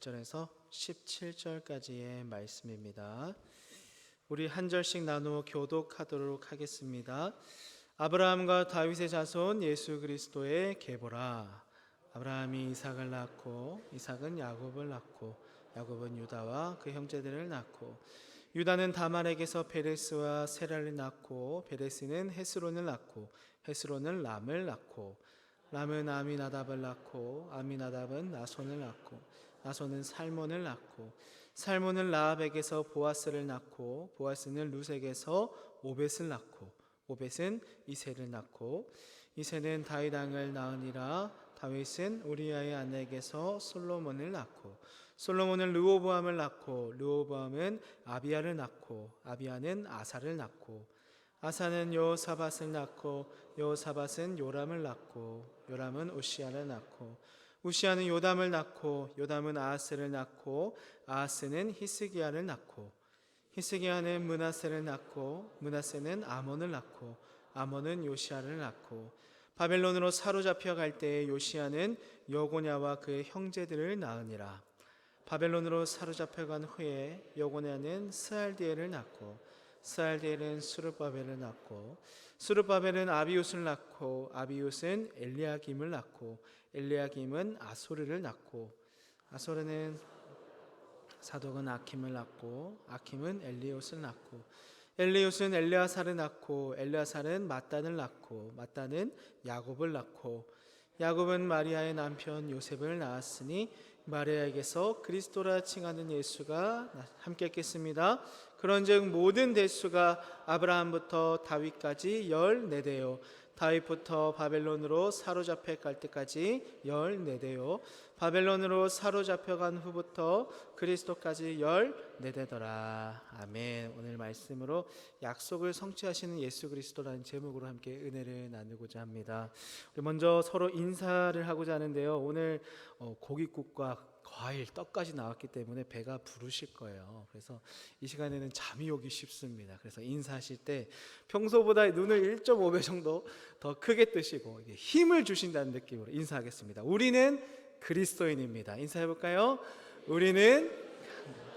1절에서 17절까지의 말씀입니다. 우리 한 절씩 나누어 교독하도록 하겠습니다. 아브라함과 다윗의 자손 예수 그리스도의 계보라. 아브라함이 이삭을 낳고 이삭은 야곱을 낳고 야곱은 유다와 그 형제들을 낳고 유다는 다말에게서 베레스와 세라를 낳고 베레스는 헤스론을 낳고 헤스론은 람을 낳고 람은 아미나답을 낳고 아미나답은 나손을 낳고 나손은 살몬을 낳고 살몬은 라합에게서 보아스를 낳고 보아스는 루색에서 오벳을 낳고 오벳은 이세를 낳고 이세는 다윗 왕을 낳으니라. 다윗은 우리아의 아내에게서 솔로몬을 낳고 솔로몬은 르호보암을 낳고 르호보암은 아비야를 낳고 아비야는 아사를 낳고 아사는 여호사밧을 낳고 여호사밧은 요람을 낳고 요람은 우시아를 낳고 우시아는 요담을 낳고 요담은 아하스를 낳고 아하스는 히스기야를 낳고 히스기야는 문하세를 낳고 문하세는 아몬을 낳고 아몬은 요시아를 낳고. 바벨론으로 사로잡혀 갈 때에 요시아는 여고냐와 그의 형제들을 낳으니라. 바벨론으로 사로잡혀 간 후에 여고냐는 스알디엘을 낳고 스알디엘은 수르바벨을 낳고 수르바벨은 아비웃을 낳고 아비웃은 엘리야김을 낳고 엘리야김은 아소르를 낳고 아소르는 사독은 아킴을 낳고 아킴은 엘리옷을 낳고. 엘리옷은 엘리아사를 낳고 엘리아사는 마단을 낳고 마단은 야곱을 낳고. 야곱은 마리아의 남편 요셉을 낳았으니 마리아에게서 그리스도라 칭하는 예수가 함께 있겠습니다. 그런즉 모든 대수가 아브라함부터 다윗까지 열네 대요 다윗부터 바벨론으로 사로잡혀 갈 때까지 열네대요. 바벨론으로 사로잡혀 간 후부터 그리스도까지 열네대더라. 아멘. 오늘 말씀으로 약속을 성취하시는 예수 그리스도라는 제목으로 함께 은혜를 나누고자 합니다. 먼저 서로 인사를 하고자 하는데요. 오늘 어, 고깃국과 과일, 떡까지 나왔기 때문에 배가 부르실 거예요. 그래서 이 시간에는 잠이 오기 쉽습니다. 그래서 인사하실 때 평소보다 눈을 1.5배 정도 더 크게 뜨시고 힘을 주신다는 느낌으로 인사하겠습니다. 우리는 그리스도인입니다. 인사해 볼까요? 우리는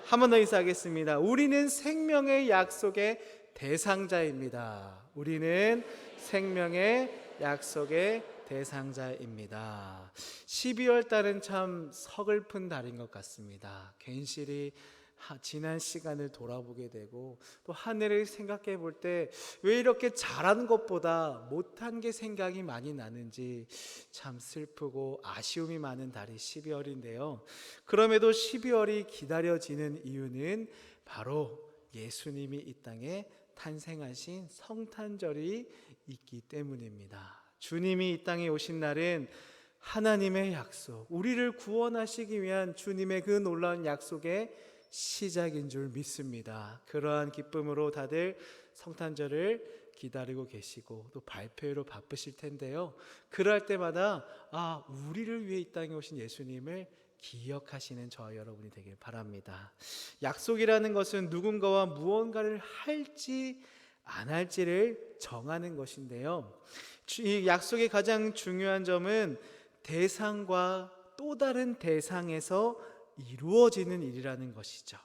한 번 더 인사하겠습니다. 우리는 생명의 약속의 대상자입니다. 우리는 생명의 약속의 대상자입니다. 12월 달은 참 서글픈 달인 것 같습니다. 괜시리 하- 지난 시간을 돌아보게 되고 또한 해를 생각해 볼 때 왜 이렇게 잘한 것보다 못한 게 생각이 많이 나는지 참 슬프고 아쉬움이 많은 달이 12월인데요. 그럼에도 12월이 기다려지는 이유는 바로 예수님이 이 땅에 탄생하신 성탄절이 있기 때문입니다. 주님이 이 땅에 오신 날은 하나님의 약속, 우리를 구원하시기 위한 주님의 그 놀라운 약속의 시작인 줄 믿습니다. 그러한 기쁨으로 다들 성탄절을 기다리고 계시고 또 발표로 바쁘실 텐데요. 그럴 때마다 아, 우리를 위해 이 땅에 오신 예수님을 기억하시는 저와 여러분이 되길 바랍니다. 약속이라는 것은 누군가와 무언가를 할지 안 할지를 정하는 것인데요. 주- 이 약속의 가장 중요한 점은 대상과 또 다른 대상에서 이루어지는 일이라는 것이죠.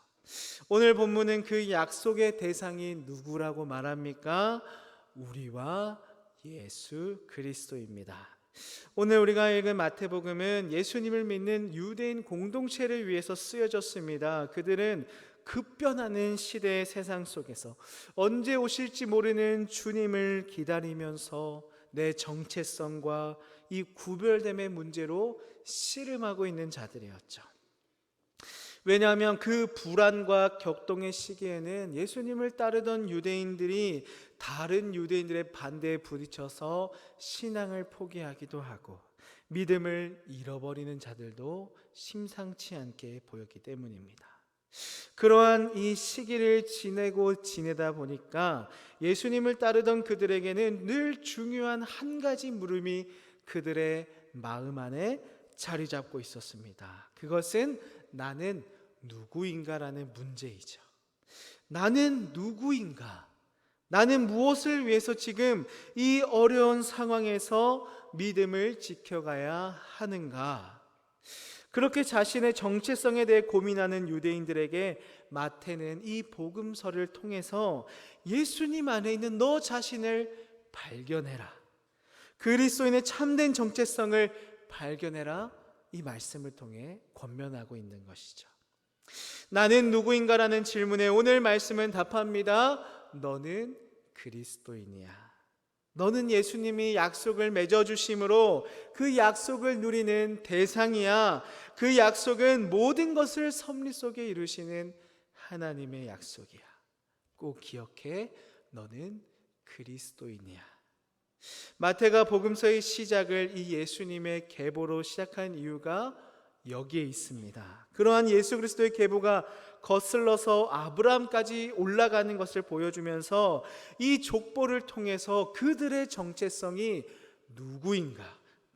오늘 본문은 그 약속의 대상이 누구라고 말합니까? 우리와 예수 그리스도입니다. 오늘 우리가 읽은 마태복음은 예수님을 믿는 유대인 공동체를 위해서 쓰여졌습니다. 그들은 급변하는 시대의 세상 속에서 언제 오실지 모르는 주님을 기다리면서 내 정체성과 이 구별됨의 문제로 씨름하고 있는 자들이었죠. 왜냐하면 그 불안과 격동의 시기에는 예수님을 따르던 유대인들이 다른 유대인들의 반대에 부딪혀서 신앙을 포기하기도 하고 믿음을 잃어버리는 자들도 심상치 않게 보였기 때문입니다. 그러한 이 시기를 지내고 지내다 보니까 예수님을 따르던 그들에게는 늘 중요한 한 가지 물음이 그들의 마음 안에 자리 잡고 있었습니다. 그것은 나는 누구인가라는 문제이죠. 나는 누구인가? 나는 무엇을 위해서 지금 이 어려운 상황에서 믿음을 지켜가야 하는가? 그렇게 자신의 정체성에 대해 고민하는 유대인들에게 마태는 이 복음서를 통해서 예수님 안에 있는 너 자신을 발견해라. 그리스도인의 참된 정체성을 발견해라. 이 말씀을 통해 권면하고 있는 것이죠. 나는 누구인가라는 질문에 오늘 말씀은 답합니다. 너는 그리스도인이야. 너는 예수님이 약속을 맺어 주심으로 그 약속을 누리는 대상이야. 그 약속은 모든 것을 섭리 속에 이루시는 하나님의 약속이야. 꼭 기억해. 너는 그리스도인이야. 마태가 복음서의 시작을 이 예수님의 계보로 시작한 이유가 여기에 있습니다. 그러한 예수 그리스도의 계보가 거슬러서 아브라함까지 올라가는 것을 보여주면서 이 족보를 통해서 그들의 정체성이 누구인가,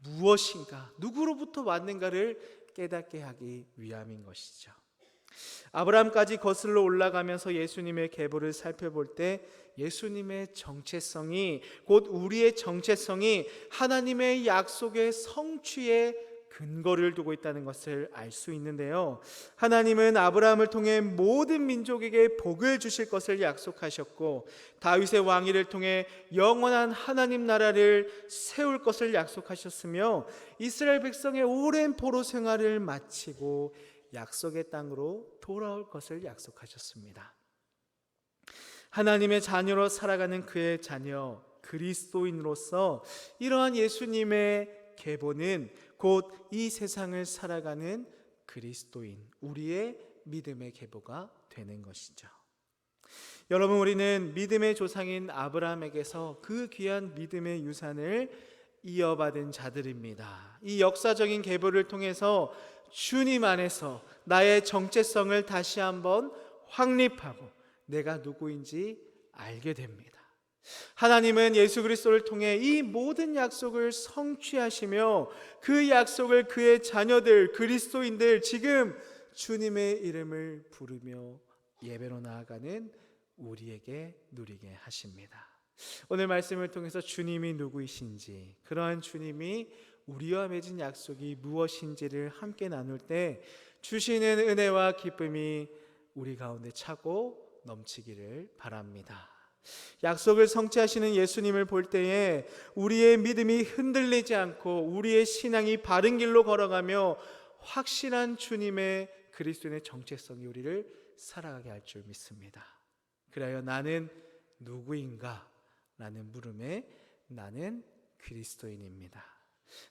무엇인가, 누구로부터 왔는가를 깨닫게 하기 위함인 것이죠. 아브라함까지 거슬러 올라가면서 예수님의 계보를 살펴볼 때 예수님의 정체성이 곧 우리의 정체성이 하나님의 약속의 성취에 근거를 두고 있다는 것을 알 수 있는데요. 하나님은 아브라함을 통해 모든 민족에게 복을 주실 것을 약속하셨고 다윗의 왕위를 통해 영원한 하나님 나라를 세울 것을 약속하셨으며 이스라엘 백성의 오랜 포로 생활을 마치고 약속의 땅으로 돌아올 것을 약속하셨습니다. 하나님의 자녀로 살아가는 그의 자녀 그리스도인으로서 이러한 예수님의 계보는 곧 이 세상을 살아가는 그리스도인 우리의 믿음의 계보가 되는 것이죠. 여러분 우리는 믿음의 조상인 아브라함에게서 그 귀한 믿음의 유산을 이어받은 자들입니다. 이 역사적인 계보를 통해서 주님 안에서 나의 정체성을 다시 한번 확립하고 내가 누구인지 알게 됩니다. 하나님은 예수 그리스도를 통해 이 모든 약속을 성취하시며 그 약속을 그의 자녀들 그리스도인들 지금 주님의 이름을 부르며 예배로 나아가는 우리에게 누리게 하십니다. 오늘 말씀을 통해서 주님이 누구이신지 그러한 주님이 우리와 맺은 약속이 무엇인지를 함께 나눌 때 주시는 은혜와 기쁨이 우리 가운데 차고 넘치기를 바랍니다. 약속을 성취하시는 예수님을 볼 때에 우리의 믿음이 흔들리지 않고 우리의 신앙이 바른 길로 걸어가며 확실한 주님의 그리스도의 정체성이 우리를 살아가게 할 줄 믿습니다. 그래요 나는 누구인가? 라는 물음에 나는 그리스도인입니다.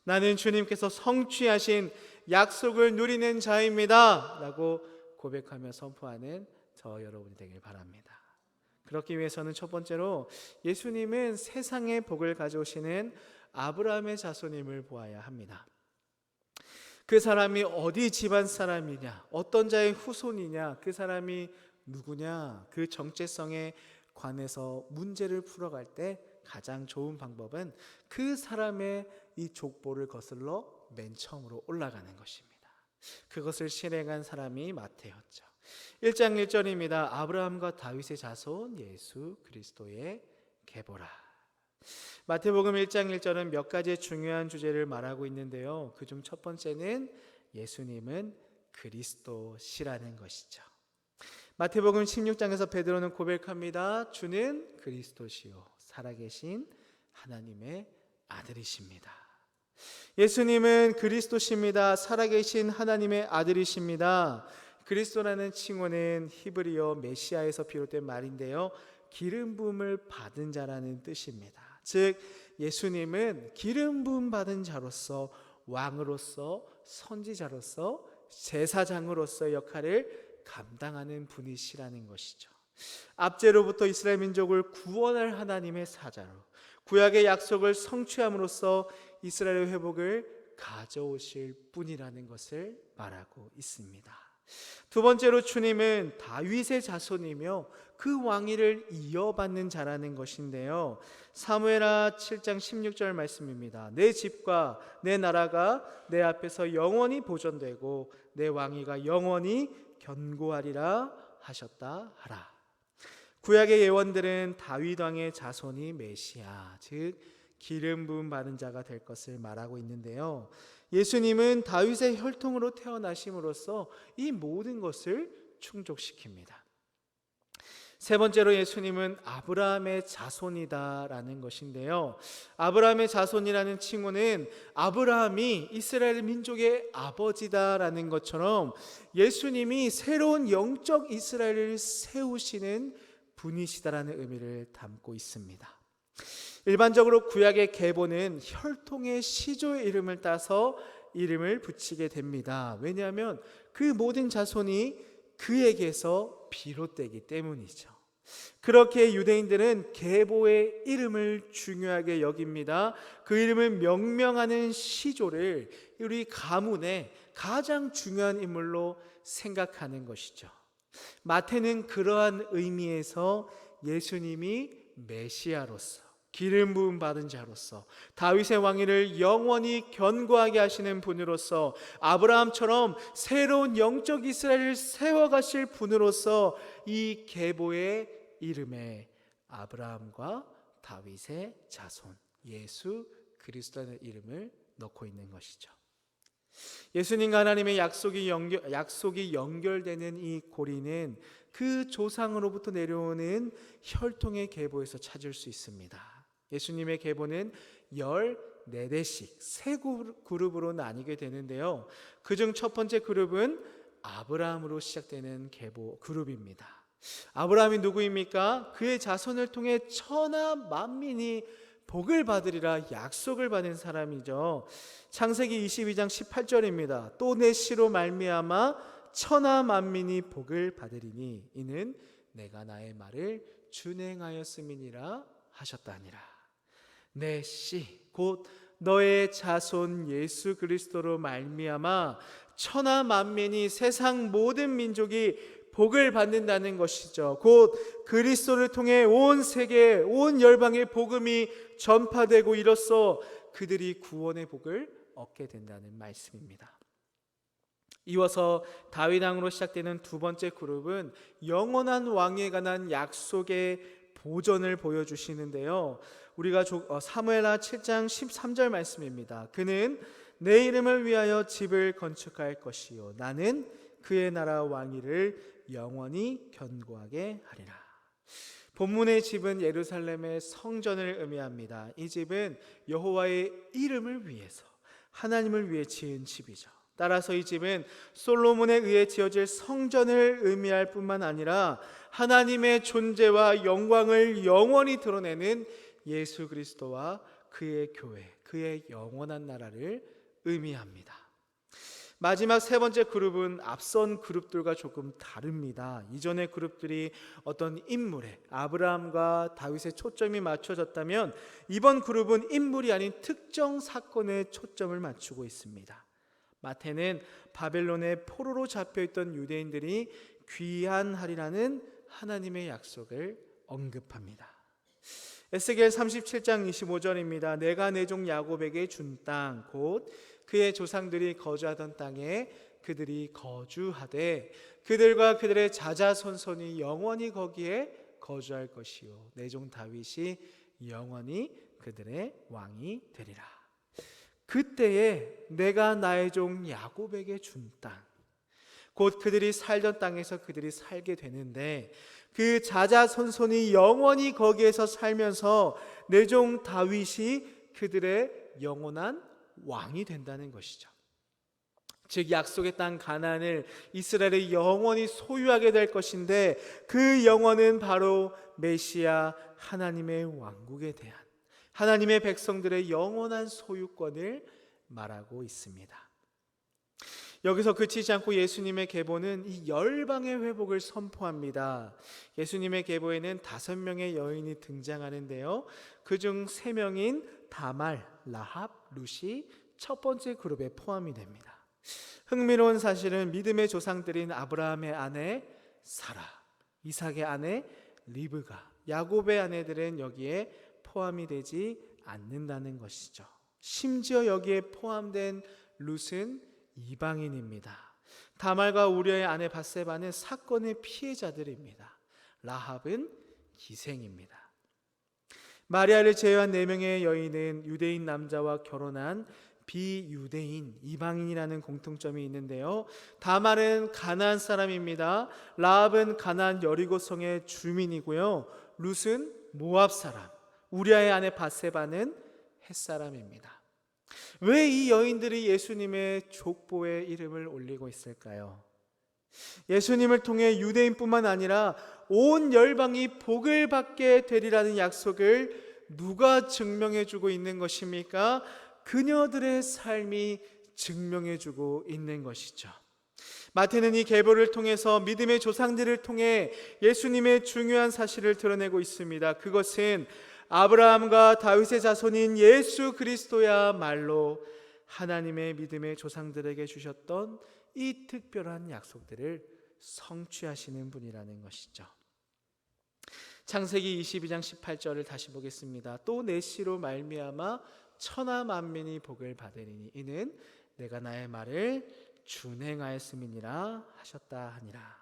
나는 주님께서 성취하신 약속을 누리는 자입니다. 라고 고백하며 선포하는 저 여러분이 되길 바랍니다. 그렇기 위해서는 첫 번째로 예수님은 세상의 복을 가져오시는 아브라함의 자손임을 보아야 합니다. 그 사람이 어디 집안 사람이냐, 어떤 자의 후손이냐, 그 사람이 누구냐, 그 정체성에 관해서 문제를 풀어갈 때 가장 좋은 방법은 그 사람의 이 족보를 거슬러 맨 처음으로 올라가는 것입니다. 그것을 실행한 사람이 마태였죠. 1장 1절입니다. 아브라함과 다윗의 자손 예수 그리스도의 계보라. 마태복음 1장 1절은 몇 가지의 중요한 주제를 말하고 있는데요. 그중 첫 번째는 예수님은 그리스도시라는 것이죠. 마태복음 16장에서 베드로는 고백합니다. 주는 그리스도시요 살아계신 하나님의 아들이십니다. 예수님은 그리스도십니다. 살아계신 하나님의 아들이십니다. 그리스도라는 칭호는 히브리어 메시아에서 비롯된 말인데요. 기름 부음을 받은 자라는 뜻입니다. 즉 예수님은 기름 부음 받은 자로서 왕으로서 선지자로서 제사장으로서 역할을 감당하는 분이시라는 것이죠. 압제로부터 이스라엘 민족을 구원할 하나님의 사자로 구약의 약속을 성취함으로써 이스라엘의 회복을 가져오실 분이라는 것을 말하고 있습니다. 두 번째로 주님은 다윗의 자손이며 그 왕위를 이어받는 자라는 것인데요. 사무엘하 7장 16절 말씀입니다. 내 집과 내 나라가 내 앞에서 영원히 보존되고 내 왕위가 영원히 견고하리라 하셨다 하라. 구약의 예언들은 다윗 왕의 자손이 메시아, 즉 기름 부음 받은 자가 될 것을 말하고 있는데요. 예수님은 다윗의 혈통으로 태어나심으로써 이 모든 것을 충족시킵니다. 세 번째로 예수님은 아브라함의 자손이다라는 것인데요. 아브라함의 자손이라는 칭호는 아브라함이 이스라엘 민족의 아버지다라는 것처럼 예수님이 새로운 영적 이스라엘을 세우시는 분이시다라는 의미를 담고 있습니다. 일반적으로 구약의 계보는 혈통의 시조의 이름을 따서 이름을 붙이게 됩니다. 왜냐하면 그 모든 자손이 그에게서 비롯되기 때문이죠. 그렇게 유대인들은 계보의 이름을 중요하게 여깁니다. 그 이름을 명명하는 시조를 우리 가문의 가장 중요한 인물로 생각하는 것이죠. 마태는 그러한 의미에서 예수님이 메시아로서 기름 부음 받은 자로서 다윗의 왕위를 영원히 견고하게 하시는 분으로서 아브라함처럼 새로운 영적 이스라엘을 세워 가실 분으로서 이 계보의 이름에 아브라함과 다윗의 자손 예수 그리스도라는 이름을 넣고 있는 것이죠. 예수님과 하나님의 약속이 연결, 약속이 연결되는 이 고리는 그 조상으로부터 내려오는 혈통의 계보에서 찾을 수 있습니다. 예수님의 계보는 14대씩 세 그룹으로 나뉘게 되는데요. 그중 첫 번째 그룹은 아브라함으로 시작되는 계보 그룹입니다. 아브라함이 누구입니까? 그의 자손을 통해 천하 만민이 복을 받으리라 약속을 받은 사람이죠. 창세기 22장 18절입니다. 또내 씨로 말미암아 천하 만민이 복을 받으리니 이는 내가 나의 말을 준행하였음이니라 하셨다니라. 내 씨 곧 너의 자손 예수 그리스도로 말미암아 천하 만민이 세상 모든 민족이 복을 받는다는 것이죠. 곧 그리스도를 통해 온 세계 온 열방의 복음이 전파되고 이로써 그들이 구원의 복을 얻게 된다는 말씀입니다. 이어서 다윗 왕으로 시작되는 두 번째 그룹은 영원한 왕에 관한 약속의 보전을 보여주시는데요. 우리가 어, 사무엘하 7장 13절 말씀입니다. 그는 내 이름을 위하여 집을 건축할 것이요 나는 그의 나라 왕위를 영원히 견고하게 하리라. 본문의 집은 예루살렘의 성전을 의미합니다. 이 집은 여호와의 이름을 위해서 하나님을 위해 지은 집이죠. 따라서 이 집은 솔로몬에 의해 지어질 성전을 의미할 뿐만 아니라 하나님의 존재와 영광을 영원히 드러내는 예수 그리스도와 그의 교회, 그의 영원한 나라를 의미합니다. 마지막 세 번째 그룹은 앞선 그룹들과 조금 다릅니다. 이전의 그룹들이 어떤 인물에 아브라함과 다윗의 초점이 맞춰졌다면 이번 그룹은 인물이 아닌 특정 사건에 초점을 맞추고 있습니다. 마태는 바벨론의 포로로 잡혀 있던 유대인들이 귀환하리라는 하나님의 약속을 언급합니다. 에스겔 37장 25절입니다. 내가 내 종 야곱에게 준 땅 곧 그의 조상들이 거주하던 땅에 그들이 거주하되 그들과 그들의 자자손손이 영원히 거기에 거주할 것이요 내 종 다윗이 영원히 그들의 왕이 되리라. 그때에 내가 나의 종 야곱에게 준 땅, 곧 그들이 살던 땅에서 그들이 살게 되는데 그 자자손손이 영원히 거기에서 살면서 내종 다윗이 그들의 영원한 왕이 된다는 것이죠. 즉 약속의 땅 가나안을 이스라엘이 영원히 소유하게 될 것인데 그 영원은 바로 메시아 하나님의 왕국에 대한 하나님의 백성들의 영원한 소유권을 말하고 있습니다. 여기서 그치지 않고 예수님의 계보는 이 열방의 회복을 선포합니다. 예수님의 계보에는 다섯 명의 여인이 등장하는데요. 그중 세 명인 다말, 라합, 루시 첫 번째 그룹에 포함이 됩니다. 흥미로운 사실은 믿음의 조상들인 아브라함의 아내 사라, 이삭의 아내 리브가, 야곱의 아내들은 여기에 포함이 되지 않는다는 것이죠. 심지어 여기에 포함된 룻은 이방인입니다. 다말과 우려의 아내 바세바는 사건의 피해자들입니다. 라합은 기생입니다. 마리아를 제외한 네 명의 여인은 유대인 남자와 결혼한 비유대인 이방인이라는 공통점이 있는데요. 다말은 가나안 사람입니다. 라합은 가나안 여리고 성의 주민이고요. 룻은 모압 사람. 우리아의 아내 바세바는 햇 사람입니다. 왜 이 여인들이 예수님의 족보에 이름을 올리고 있을까요? 예수님을 통해 유대인뿐만 아니라 온 열방이 복을 받게 되리라는 약속을 누가 증명해 주고 있는 것입니까? 그녀들의 삶이 증명해 주고 있는 것이죠. 마태는 이 계보를 통해서 믿음의 조상들을 통해 예수님의 중요한 사실을 드러내고 있습니다. 그것은 아브라함과 다윗의 자손인 예수 그리스도야 말로 하나님의 믿음의 조상들에게 주셨던 이 특별한 약속들을 성취하시는 분이라는 것이죠. 창세기 22장 18절을 다시 보겠습니다. 또 내시로 말미암아 천하 만민이 복을 받으리니 이는 내가 나의 말을 준행하였음이니라 하셨다 하니라.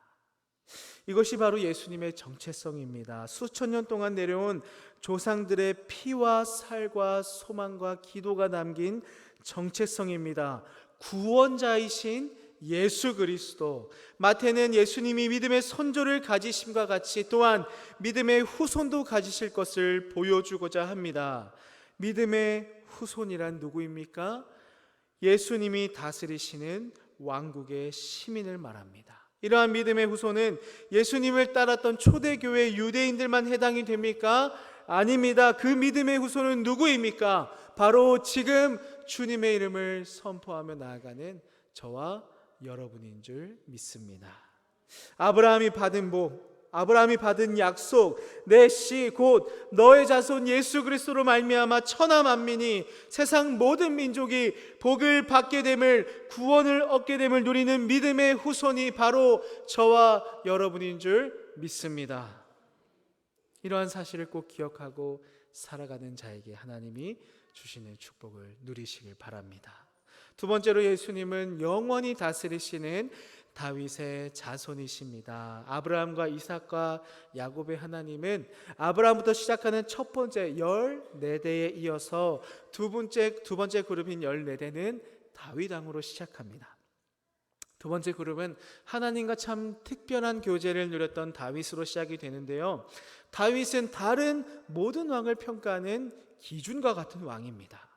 이것이 바로 예수님의 정체성입니다. 수천 년 동안 내려온 조상들의 피와 살과 소망과 기도가 담긴 정체성입니다. 구원자이신 예수 그리스도. 마태는 예수님이 믿음의 선조를 가지심과 같이 또한 믿음의 후손도 가지실 것을 보여주고자 합니다. 믿음의 후손이란 누구입니까? 예수님이 다스리시는 왕국의 시민을 말합니다. 이러한 믿음의 후손은 예수님을 따랐던 초대교회 유대인들만 해당이 됩니까? 아닙니다. 그 믿음의 후손은 누구입니까? 바로 지금 주님의 이름을 선포하며 나아가는 저와 여러분인 줄 믿습니다. 아브라함이 받은 복, 아브라함이 받은 약속, 내 씨 곧 너의 자손 예수 그리스도로 말미암아 천하 만민이 세상 모든 민족이 복을 받게 됨을 구원을 얻게 됨을 누리는 믿음의 후손이 바로 저와 여러분인 줄 믿습니다. 이러한 사실을 꼭 기억하고 살아가는 자에게 하나님이 주시는 축복을 누리시길 바랍니다. 두 번째로 예수님은 영원히 다스리시는 다윗의 자손이십니다. 아브라함과 이삭과 야곱의 하나님은 아브라함부터 시작하는 첫 번째 14대에 이어서 두 번째 두 번째 그룹인 14대는 다윗 왕으로 시작합니다. 두 번째 그룹은 하나님과 참 특별한 교제를 누렸던 다윗으로 시작이 되는데요. 다윗은 다른 모든 왕을 평가하는 기준과 같은 왕입니다.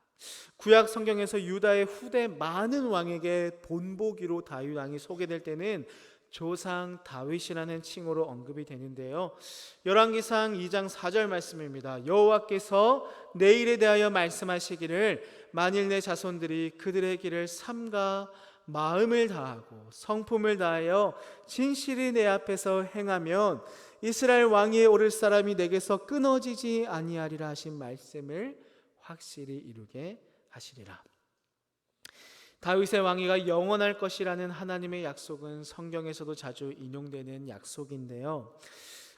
구약 성경에서 유다의 후대 많은 왕에게 본보기로 다윗 왕이 소개될 때는 조상 다윗이라는 칭호로 언급이 되는데요. 열왕기상 2장 4절 말씀입니다. 여호와께서 내 일에 대하여 말씀하시기를 만일 내 자손들이 그들의 길을 삼가 마음을 다하고 성품을 다하여 진실이 내 앞에서 행하면 이스라엘 왕위에 오를 사람이 내게서 끊어지지 아니하리라 하신 말씀을 확실히 이루게 하시리라. 다윗의 왕위가 영원할 것이라는 하나님의 약속은 성경에서도 자주 인용되는 약속인데요.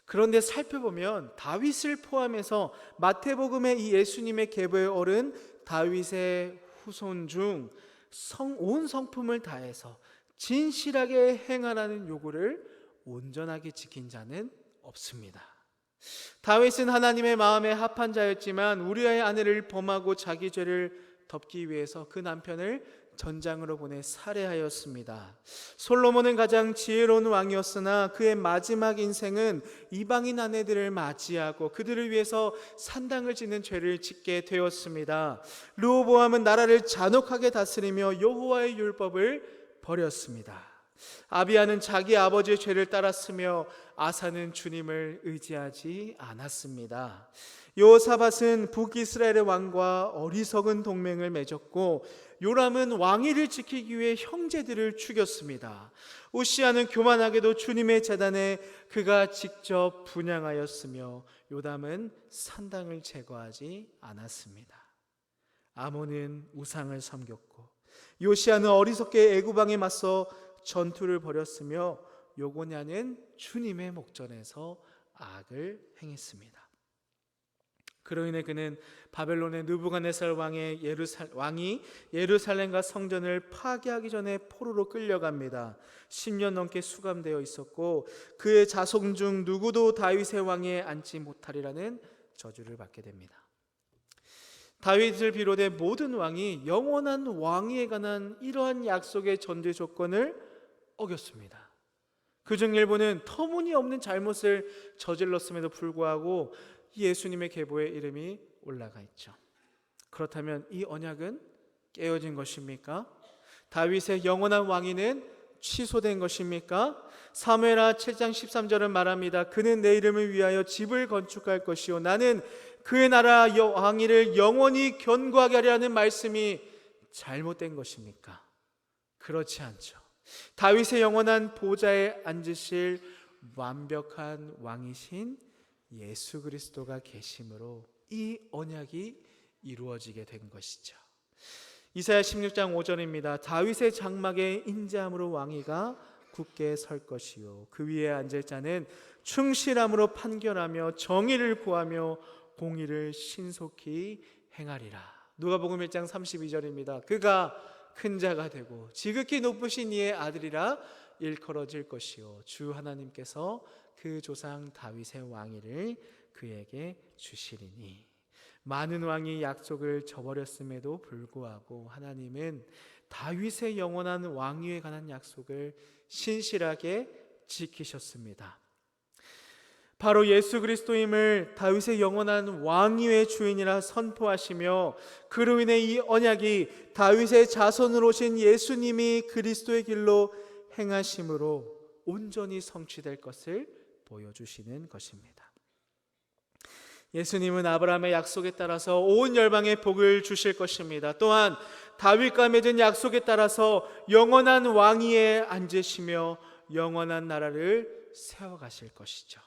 그런데 살펴보면 다윗을 포함해서 마태복음의 이 예수님의 계보에 오른 다윗의 후손 중온 성품을 다해서 진실하게 행하라는 요구를 온전하게 지킨 자는 없습니다. 다윗은 하나님의 마음에 합한 자였지만 우리아의 아내를 범하고 자기 죄를 덮기 위해서 그 남편을 전장으로 보내 살해하였습니다. 솔로몬은 가장 지혜로운 왕이었으나 그의 마지막 인생은 이방인 아내들을 맞이하고 그들을 위해서 산당을 짓는 죄를 짓게 되었습니다. 르호보암은 나라를 잔혹하게 다스리며 여호와의 율법을 버렸습니다. 아비아는 자기 아버지의 죄를 따랐으며 아사는 주님을 의지하지 않았습니다. 요사밧은 북이스라엘의 왕과 어리석은 동맹을 맺었고 요람은 왕위를 지키기 위해 형제들을 죽였습니다. 우시아는 교만하게도 주님의 재단에 그가 직접 분양하였으며 요담은 산당을 제거하지 않았습니다. 아몬은 우상을 섬겼고 요시아는 어리석게 애구방에 맞서 전투를 벌였으며 요고냐는 주님의 목전에서 악을 행했습니다. 그로 인해 그는 바벨론의 느부갓네살 왕의 예루살 왕이 예루살렘과 성전을 파괴하기 전에 포로로 끌려갑니다. 10년 넘게 수감되어 있었고 그의 자손 중 누구도 다윗의 왕에 앉지 못하리라는 저주를 받게 됩니다. 다윗을 비롯해 모든 왕이 영원한 왕위에 관한 이러한 약속의 전제 조건을 어겼습니다. 그중 일부는 터무니없는 잘못을 저질렀음에도 불구하고 예수님의 계보에 이름이 올라가 있죠. 그렇다면 이 언약은 깨어진 것입니까? 다윗의 영원한 왕위는 취소된 것입니까? 사무엘하 7장 13절은 말합니다. 그는 내 이름을 위하여 집을 건축할 것이요 나는 그의 나라 여- 왕위를 영원히 견고하게 하려는 말씀이 잘못된 것입니까? 그렇지 않죠. 다윗의 영원한 보좌에 앉으실 완벽한 왕이신 예수 그리스도가 계심으로 이 언약이 이루어지게 된 것이죠. 이사야 16장 5절입니다. 다윗의 장막에 인자함으로 왕위가 굳게 설 것이요 그 위에 앉을 자는 충실함으로 판결하며 정의를 구하며 공의를 신속히 행하리라. 누가복음 1장 32절입니다. 그가 큰 자가 되고 지극히 높으신 이의 아들이라 일컬어질 것이요 주 하나님께서 그 조상 다윗의 왕위를 그에게 주시리니 많은 왕이 약속을 저버렸음에도 불구하고 하나님은 다윗의 영원한 왕위에 관한 약속을 신실하게 지키셨습니다. 바로 예수 그리스도임을 다윗의 영원한 왕위의 주인이라 선포하시며 그로 인해 이 언약이 다윗의 자손으로 오신 예수님이 그리스도의 길로 행하심으로 온전히 성취될 것을 보여주시는 것입니다. 예수님은 아브라함의 약속에 따라서 온 열방에 복을 주실 것입니다. 또한 다윗과 맺은 약속에 따라서 영원한 왕위에 앉으시며 영원한 나라를 세워가실 것이죠.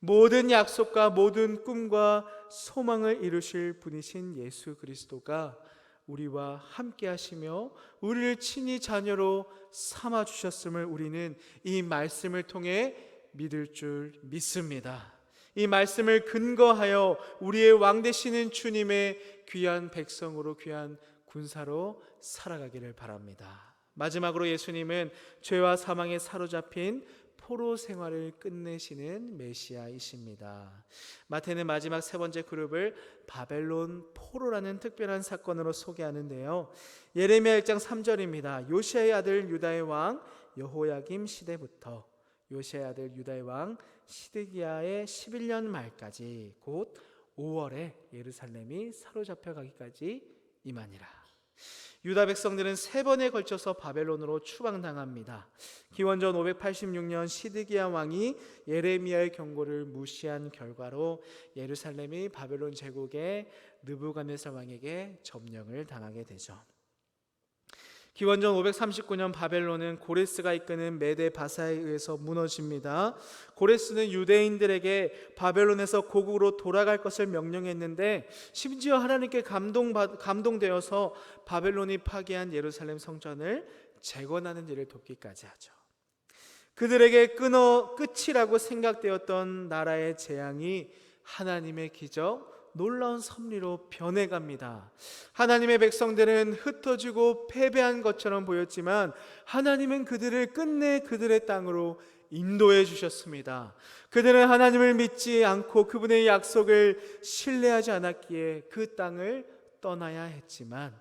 모든 약속과 모든 꿈과 소망을 이루실 분이신 예수 그리스도가 우리와 함께 하시며 우리를 친히 자녀로 삼아 주셨음을 우리는 이 말씀을 통해 믿을 줄 믿습니다. 이 말씀을 근거하여 우리의 왕 되시는 주님의 귀한 백성으로 귀한 군사로 살아가기를 바랍니다. 마지막으로 예수님은 죄와 사망에 사로잡힌 포로 생활을 끝내시는 메시아이십니다. 마태는 마지막 세 번째 그룹을 바벨론 포로라는 특별한 사건으로 소개하는데요. 예레미야 1장 3절입니다. 요시아의 아들 유다의 왕 여호야김 시대부터 요시아의 아들 유다의 왕 시드기야의 11년 말까지 곧 5월에 예루살렘이 사로잡혀 가기까지 임하니라. 유다 백성들은 세 번에 걸쳐서 바벨론으로 추방당합니다. 기원전 586년 시드기야 왕이 예레미야의 경고를 무시한 결과로 예루살렘이 바벨론 제국의 느부갓네살 왕에게 점령을 당하게 되죠. 기원전 539년 바벨론은 고레스가 이끄는 메데 바사에 의해서 무너집니다. 고레스는 유대인들에게 바벨론에서 고국으로 돌아갈 것을 명령했는데 심지어 하나님께 감동 감동되어서 바벨론이 파괴한 예루살렘 성전을 재건하는 일을 돕기까지 하죠. 그들에게 끊어 끝이라고 생각되었던 나라의 재앙이 하나님의 기적 놀라운 섭리로 변해갑니다. 하나님의 백성들은 흩어지고 패배한 것처럼 보였지만 하나님은 그들을 끝내 그들의 땅으로 인도해 주셨습니다. 그들은 하나님을 믿지 않고 그분의 약속을 신뢰하지 않았기에 그 땅을 떠나야 했지만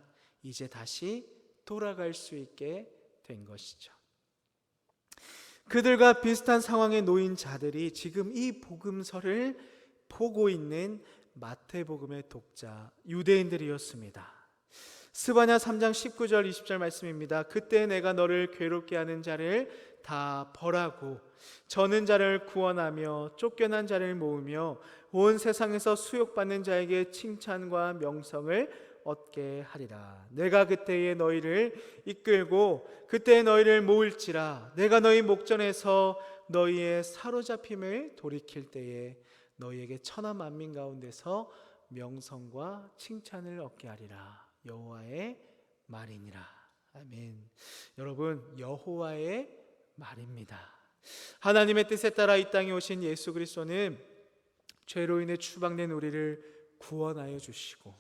이제 다시 돌아갈 수 있게 된 것이죠. 그들과 비슷한 상황에 놓인 자들이 지금 이 복음서를 보고 있는 마태복음의 독자 유대인들이었습니다. 스바냐 3장 19절 20절 말씀입니다. 그때 내가 너를 괴롭게 하는 자를 다 벌하고 저는 자를 구원하며 쫓겨난 자를 모으며 온 세상에서 수욕받는 자에게 칭찬과 명성을 얻게 하리라. 내가 그때에 너희를 이끌고 그때 너희를 모을지라. 내가 너희 목전에서 너희의 사로잡힘을 돌이킬 때에 너희에게 천하 만민 가운데서 명성과 칭찬을 얻게 하리라. 여호와의 말이니라. 아멘. 여러분, 여호와의 말입니다. 하나님의 뜻에 따라 이 땅에 오신 예수 그리스도는 죄로 인해 추방된 우리를 구원하여 주시고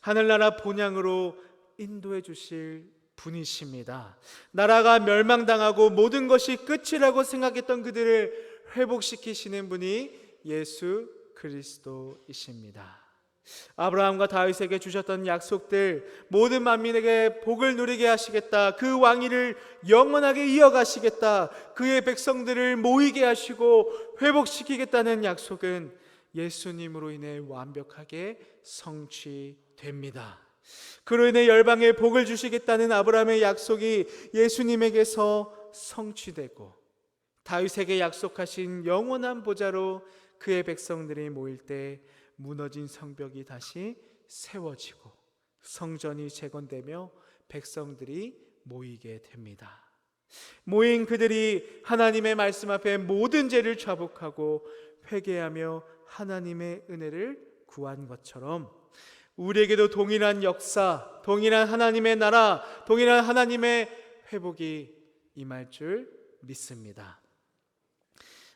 하늘나라 본향으로 인도해 주실 분이십니다. 나라가 멸망당하고 모든 것이 끝이라고 생각했던 그들을 회복시키시는 분이 예수 그리스도이십니다. 아브라함과 다윗에게 주셨던 약속들 모든 만민에게 복을 누리게 하시겠다. 그 왕위를 영원하게 이어가시겠다. 그의 백성들을 모이게 하시고 회복시키겠다는 약속은 예수님으로 인해 완벽하게 성취됩니다. 그로 인해 열방에 복을 주시겠다는 아브라함의 약속이 예수님에게서 성취되고 다윗에게 약속하신 영원한 보좌로 그의 백성들이 모일 때 무너진 성벽이 다시 세워지고 성전이 재건되며 백성들이 모이게 됩니다. 모인 그들이 하나님의 말씀 앞에 모든 죄를 자복하고 회개하며 하나님의 은혜를 구한 것처럼 우리에게도 동일한 역사, 동일한 하나님의 나라, 동일한 하나님의 회복이 임할 줄 믿습니다.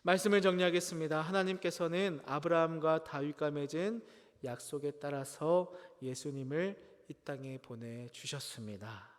말씀을 정리하겠습니다. 하나님께서는 아브라함과 다윗과 맺은 약속에 따라서 예수님을 이 땅에 보내 주셨습니다.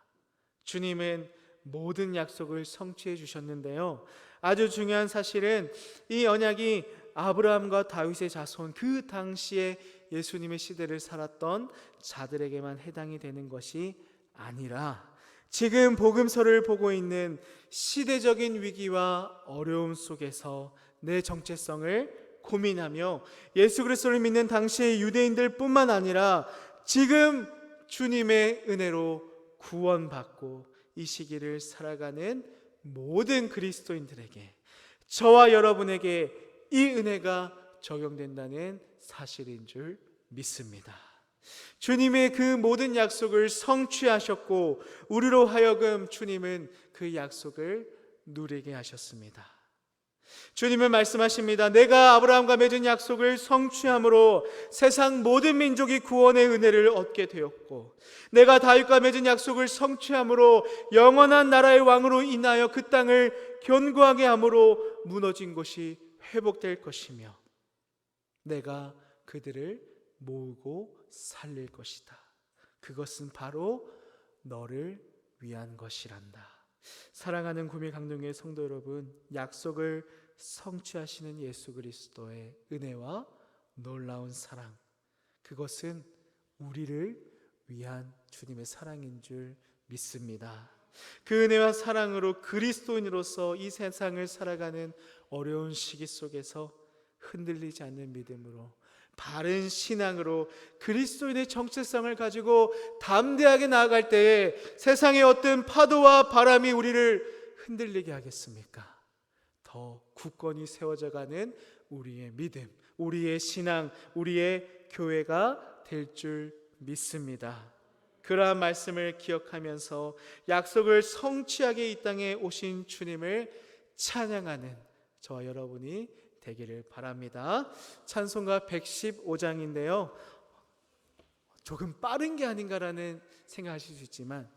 주님은 모든 약속을 성취해 주셨는데요. 아주 중요한 사실은 이 언약이 아브라함과 다윗의 자손 그 당시에 예수님의 시대를 살았던 자들에게만 해당이 되는 것이 아니라 지금 복음서를 보고 있는 시대적인 위기와 어려움 속에서 내 정체성을 고민하며 예수 그리스도를 믿는 당시의 유대인들뿐만 아니라 지금 주님의 은혜로 구원받고 이 시기를 살아가는 모든 그리스도인들에게 저와 여러분에게 이 은혜가 적용된다는 사실인 줄 믿습니다. 주님의 그 모든 약속을 성취하셨고 우리로 하여금 주님은 그 약속을 누리게 하셨습니다. 주님은 말씀하십니다. 내가 아브라함과 맺은 약속을 성취함으로 세상 모든 민족이 구원의 은혜를 얻게 되었고 내가 다윗과 맺은 약속을 성취함으로 영원한 나라의 왕으로 인하여 그 땅을 견고하게 함으로 무너진 곳이 회복될 것이며 내가 그들을 모으고 살릴 것이다. 그것은 바로 너를 위한 것이란다. 사랑하는 구미 강동의 성도 여러분, 약속을 성취하시는 예수 그리스도의 은혜와 놀라운 사랑, 그것은 우리를 위한 주님의 사랑인 줄 믿습니다. 그 은혜와 사랑으로 그리스도인으로서 이 세상을 살아가는 어려운 시기 속에서 흔들리지 않는 믿음으로 바른 신앙으로 그리스도인의 정체성을 가지고 담대하게 나아갈 때에 세상의 어떤 파도와 바람이 우리를 흔들리게 하겠습니까? 더 굳건히 세워져 가는 우리의 믿음, 우리의 신앙, 우리의 교회가 될 줄 믿습니다. 그러한 말씀을 기억하면서 약속을 성취하게 이 땅에 오신 주님을 찬양하는 저와 여러분이 되기를 바랍니다. 찬송가 115장인데요. 조금 빠른 게 아닌가라는 생각하실 수 있지만